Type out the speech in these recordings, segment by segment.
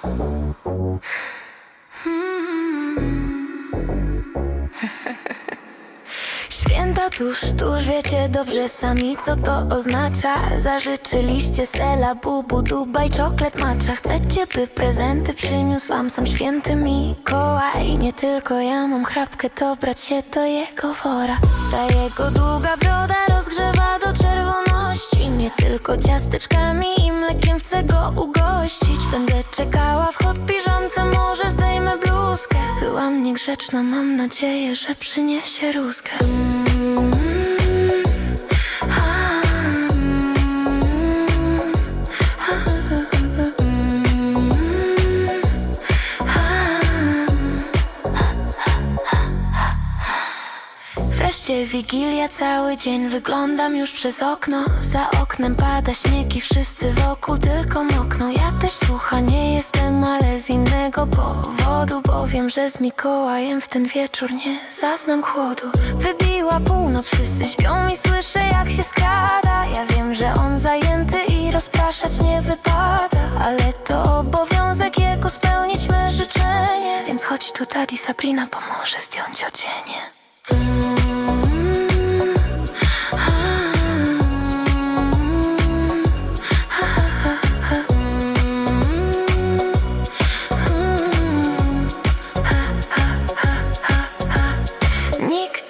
Święta tuż, tuż wiecie dobrze sami co to oznacza? Zażyczyliście sela, bubu, dubaj, czoklet, macza. Chcecie by prezenty przyniósł wam sam święty Mikołaj? Nie tylko ja mam chrapkę, to brać się do jego wora. Ta jego długa broda rozgrzewa Nie tylko ciasteczkami i mlekiem chcę go ugościć. Będę czekała w hot może zdejmę bluzkę. Byłam niegrzeczna, mam nadzieję, że przyniesie rózgę 12, wigilia cały dzień. Wyglądam już przez okno. Za oknem pada śnieg i wszyscy wokół tylko mokną. Ja też słucha nie jestem, ale z innego powodu Bo wiem, że z Mikołajem w ten wieczór nie zaznam chłodu. Wybiła północ, wszyscy śpią i słyszę jak się skrada Ja wiem, że on zajęty i rozpraszać nie wypada Ale to obowiązek jego spełnić me życzenie. Więc chodź tu, Daddy, Sabrina pomoże zdjąć ocienie Mm.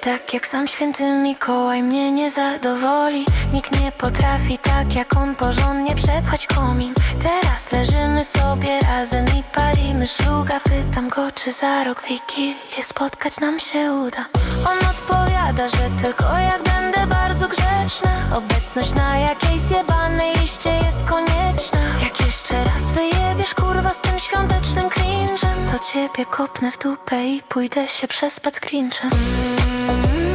Tak jak sam święty Mikołaj mnie nie zadowoli. Nikt nie potrafi tak jak on porządnie przepchać komin. Teraz leżymy sobie razem i palimy szluga. Pytam go czy za rok Wigilię spotkać nam się uda. On odpowiada, że tylko jak będę bardzo grzeczna. Obecność na jakiejś zjebanej liście jest konieczna. Jak jeszcze raz wyjebiesz kurwa z tym świątecznym cringe'em To ciebie kopnę w dupę i pójdę się przespać z cringe'em mm-hmm.